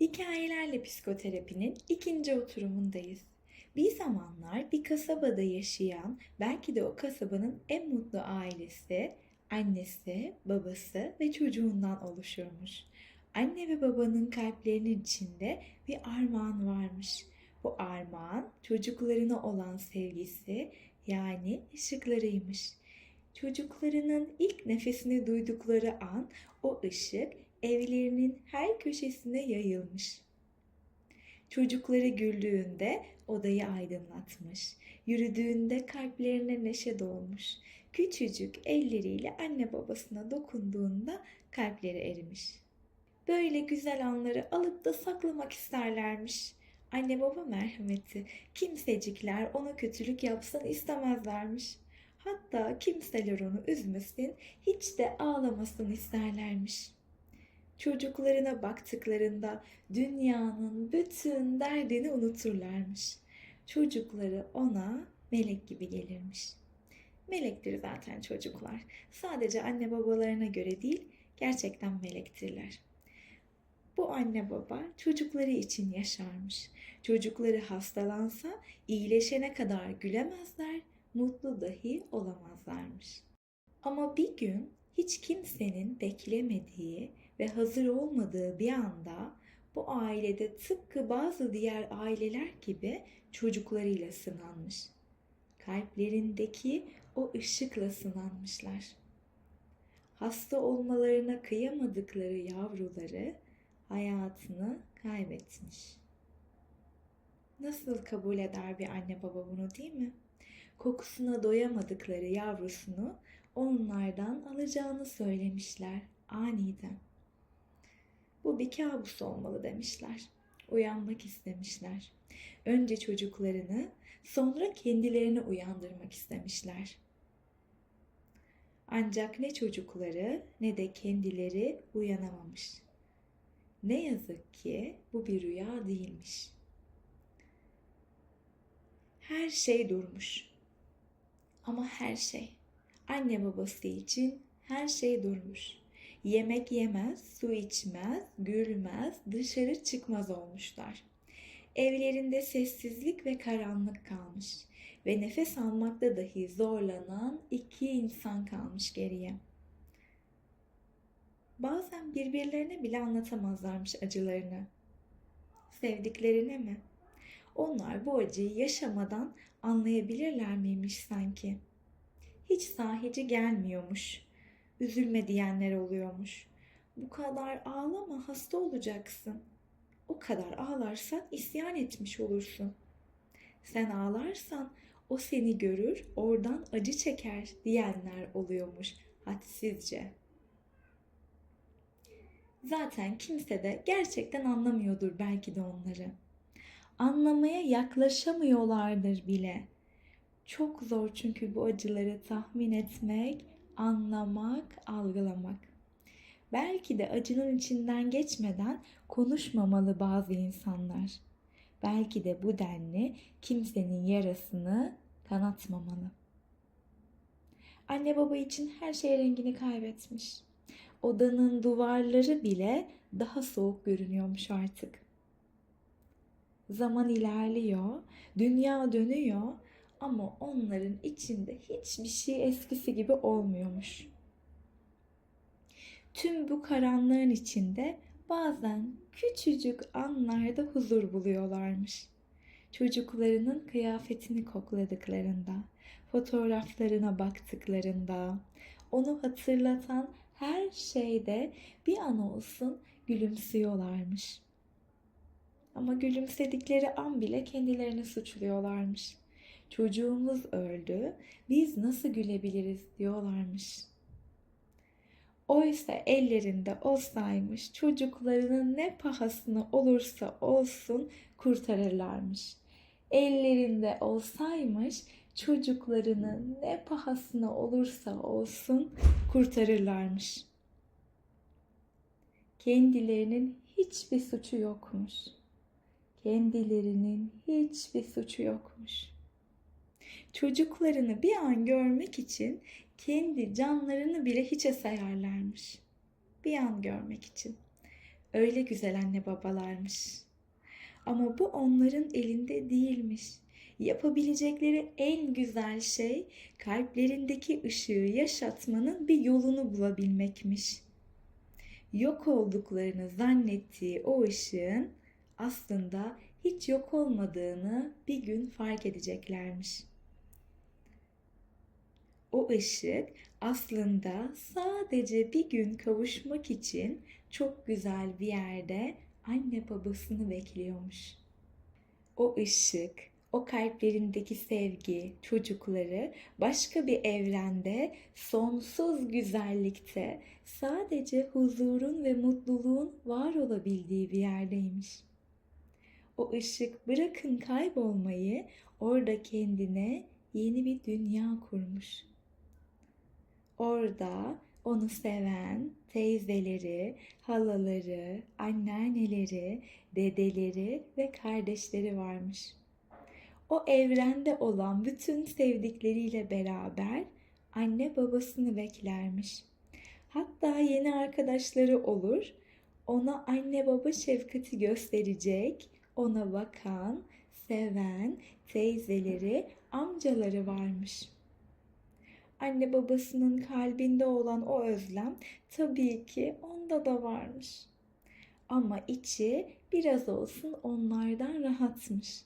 Hikayelerle psikoterapinin ikinci oturumundayız. Bir zamanlar bir kasabada yaşayan, belki de o kasabanın en mutlu ailesi, annesi, babası ve çocuğundan oluşuyormuş. Anne ve babanın kalplerinin içinde bir armağan varmış. Bu armağan çocuklarına olan sevgisi yani ışıklarıymış. Çocuklarının ilk nefesini duydukları an o ışık evlerinin her köşesine yayılmış. Çocukları güldüğünde odayı aydınlatmış. Yürüdüğünde kalplerine neşe dolmuş. Küçücük elleriyle anne babasına dokunduğunda kalpleri erimiş. Böyle güzel anları alıp da saklamak isterlermiş. Anne baba merhameti, kimsecikler ona kötülük yapsın istemezlermiş. Hatta kimseler onu üzmesin, hiç de ağlamasın isterlermiş. Çocuklarına baktıklarında dünyanın bütün derdini unuturlarmış. Çocukları ona melek gibi gelirmiş. Melektir zaten çocuklar. Sadece anne babalarına göre değil, gerçekten melektirler. Bu anne baba çocukları için yaşarmış. Çocukları hastalansa iyileşene kadar gülemezler, mutlu dahi olamazlarmış. Ama bir gün hiç kimsenin beklemediği ve hazır olmadığı bir anda bu ailede tıpkı bazı diğer aileler gibi çocuklarıyla sınanmış. Kalplerindeki o ışıkla sınanmışlar. Hasta olmalarına kıyamadıkları yavruları hayatını kaybetmiş. Nasıl kabul eder bir anne baba bunu değil mi? Kokusuna doyamadıkları yavrusunu onlardan alacağını söylemişler aniden. Bu bir kabus olmalı demişler. Uyanmak istemişler. Önce çocuklarını, sonra kendilerini uyandırmak istemişler. Ancak ne çocukları ne de kendileri uyanamamış. Ne yazık ki bu bir rüya değilmiş. Her şey durmuş. Ama her şey. Anne babası için her şey durmuş. Yemek yemez, su içmez, gülmez, dışarı çıkmaz olmuşlar. Evlerinde sessizlik ve karanlık kalmış ve nefes almakta dahi zorlanan iki insan kalmış geriye. Bazen birbirlerine bile anlatamazlarmış acılarını. Sevdiklerine mi? Onlar bu acıyı yaşamadan anlayabilirler miymiş sanki? Hiç sahici gelmiyormuş. Üzülme diyenler oluyormuş. Bu kadar ağlama hasta olacaksın. O kadar ağlarsan isyan etmiş olursun. Sen ağlarsan o seni görür, oradan acı çeker diyenler oluyormuş hadsizce. Zaten kimse de gerçekten anlamıyordur belki de onları. Anlamaya yaklaşamıyorlardır bile. Çok zor çünkü bu acıları tahmin etmek, anlamak, algılamak. Belki de acının içinden geçmeden konuşmamalı bazı insanlar. Belki de bu denli kimsenin yarasını kanatmamalı. Anne baba için her şey rengini kaybetmiş. Odanın duvarları bile daha soğuk görünüyormuş artık. Zaman ilerliyor, dünya dönüyor ama onların içinde hiçbir şey eskisi gibi olmuyormuş. Tüm bu karanlığın içinde bazen küçücük anlarda huzur buluyorlarmış. Çocuklarının kıyafetini kokladıklarında, fotoğraflarına baktıklarında, onu hatırlatan her şeyde bir an olsun gülümsüyorlarmış. Ama gülümsedikleri an bile kendilerini suçluyorlarmış. Çocuğumuz öldü, biz nasıl gülebiliriz diyorlarmış. Oysa ellerinde olsaymış çocuklarının ne pahasına olursa olsun kurtarırlarmış. Ellerinde olsaymış çocuklarını ne pahasına olursa olsun kurtarırlarmış. Kendilerinin hiçbir suçu yokmuş. Kendilerinin hiçbir suçu yokmuş. Çocuklarını bir an görmek için kendi canlarını bile hiçe sayarlarmış. Bir an görmek için. Öyle güzel anne babalarmış. Ama bu onların elinde değilmiş. Yapabilecekleri en güzel şey kalplerindeki ışığı yaşatmanın bir yolunu bulabilmekmiş. Yok olduklarını zannettiği o ışığın aslında hiç yok olmadığını bir gün fark edeceklermiş. O ışık aslında sadece bir gün kavuşmak için çok güzel bir yerde anne babasını bekliyormuş. O ışık, o kalplerindeki sevgi, çocukları başka bir evrende, sonsuz güzellikte sadece huzurun ve mutluluğun var olabildiği bir yerdeymiş. O ışık bırakın kaybolmayı, orada kendine yeni bir dünya kurmuş. Orada onu seven teyzeleri, halaları, anneanneleri, dedeleri ve kardeşleri varmış. O evrende olan bütün sevdikleriyle beraber anne babasını beklermiş. Hatta yeni arkadaşları olur, ona anne baba şefkati gösterecek, ona bakan, seven teyzeleri, amcaları varmış.'' Anne babasının kalbinde olan o özlem tabii ki onda da varmış. Ama içi biraz olsun onlardan rahatmış.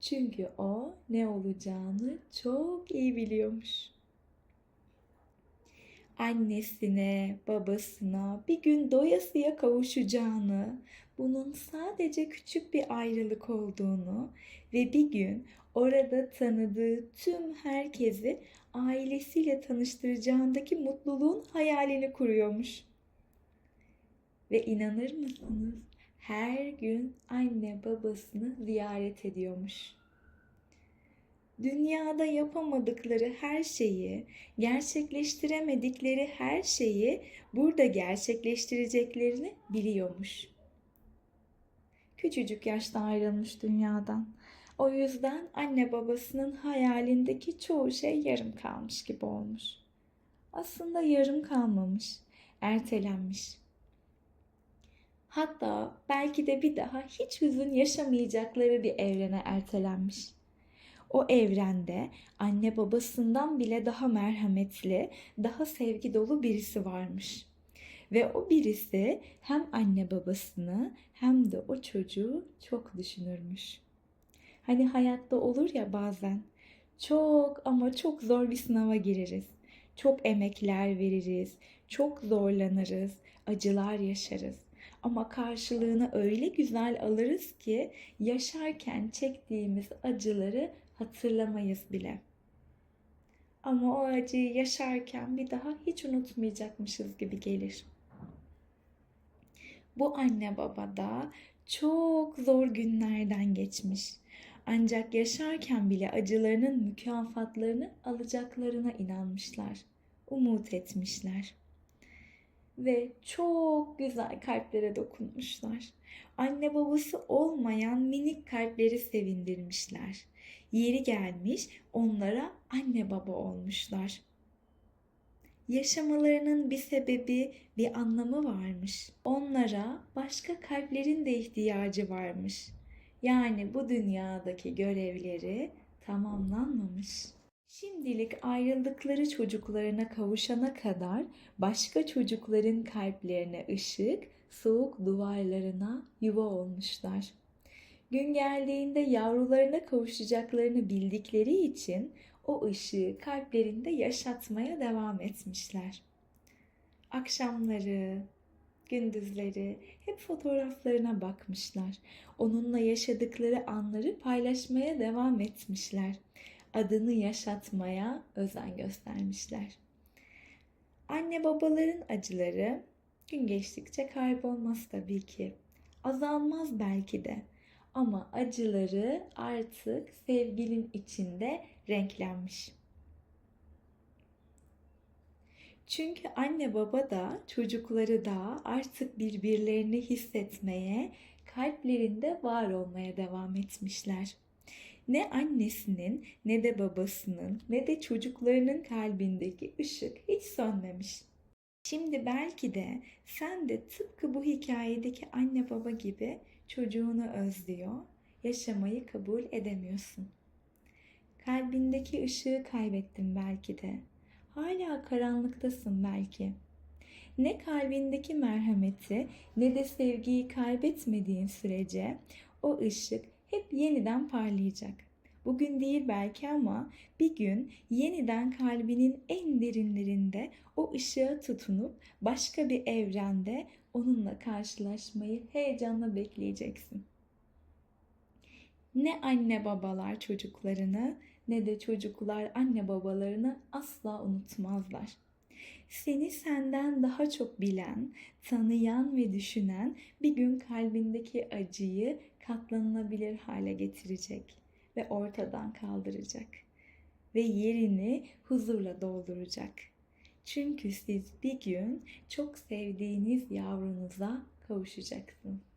Çünkü o ne olacağını çok iyi biliyormuş. Annesine, babasına bir gün doyasıya kavuşacağını, bunun sadece küçük bir ayrılık olduğunu ve bir gün orada tanıdığı tüm herkesi ailesiyle tanıştıracağındaki mutluluğun hayalini kuruyormuş. Ve inanır mısınız? Her gün anne babasını ziyaret ediyormuş. Dünyada yapamadıkları her şeyi, gerçekleştiremedikleri her şeyi burada gerçekleştireceklerini biliyormuş. Küçücük yaşta ayrılmış dünyadan o yüzden anne babasının hayalindeki çoğu şey yarım kalmış gibi olmuş. Aslında yarım kalmamış, ertelenmiş. Hatta belki de bir daha hiç hüzün yaşamayacakları bir evrene ertelenmiş. O evrende anne babasından bile daha merhametli, daha sevgi dolu birisi varmış. Ve o birisi hem anne babasını hem de o çocuğu çok düşünürmüş. Hani hayatta olur ya bazen çok ama çok zor bir sınava gireriz. Çok emekler veririz, çok zorlanırız, acılar yaşarız. Ama karşılığını öyle güzel alırız ki yaşarken çektiğimiz acıları hatırlamayız bile. Ama o acıyı yaşarken bir daha hiç unutmayacakmışız gibi gelir. Bu anne baba da çok zor günlerden geçmiş. Ancak yaşarken bile acılarının mükafatlarını alacaklarına inanmışlar, umut etmişler. Ve çok güzel kalplere dokunmuşlar. Anne babası olmayan minik kalpleri sevindirmişler. Yeri gelmiş onlara anne baba olmuşlar. Yaşamalarının bir sebebi, bir anlamı varmış. Onlara başka kalplerin de ihtiyacı varmış. Yani bu dünyadaki görevleri tamamlanmamış. Şimdilik ayrıldıkları çocuklarına kavuşana kadar başka çocukların kalplerine ışık, soğuk duvarlarına yuva olmuşlar. Gün geldiğinde yavrularına kavuşacaklarını bildikleri için o ışığı kalplerinde yaşatmaya devam etmişler. Akşamları, gündüzleri hep fotoğraflarına bakmışlar. Onunla yaşadıkları anları paylaşmaya devam etmişler. Adını yaşatmaya özen göstermişler. Anne babaların acıları gün geçtikçe kaybolmaz tabii ki. Azalmaz belki de. Ama acıları artık sevginin içinde renklenmiş. Çünkü anne baba da çocukları da artık birbirlerini hissetmeye, kalplerinde var olmaya devam etmişler. Ne annesinin ne de babasının ne de çocuklarının kalbindeki ışık hiç sönmemiş. Şimdi belki de sen de tıpkı bu hikayedeki anne baba gibi çocuğunu özlüyor, yaşamayı kabul edemiyorsun. Kalbindeki ışığı kaybettin belki de. Hala karanlıktasın belki. Ne kalbindeki merhameti ne de sevgiyi kaybetmediğin sürece o ışık hep yeniden parlayacak. Bugün değil belki ama bir gün yeniden kalbinin en derinlerinde o ışığa tutunup başka bir evrende onunla karşılaşmayı heyecanla bekleyeceksin. Ne anne babalar çocuklarını ne de çocuklar anne babalarını asla unutmazlar. Seni senden daha çok bilen, tanıyan ve düşünen bir gün kalbindeki acıyı katlanılabilir hale getirecek ve ortadan kaldıracak ve yerini huzurla dolduracak. Çünkü siz bir gün çok sevdiğiniz yavrunuza kavuşacaksınız.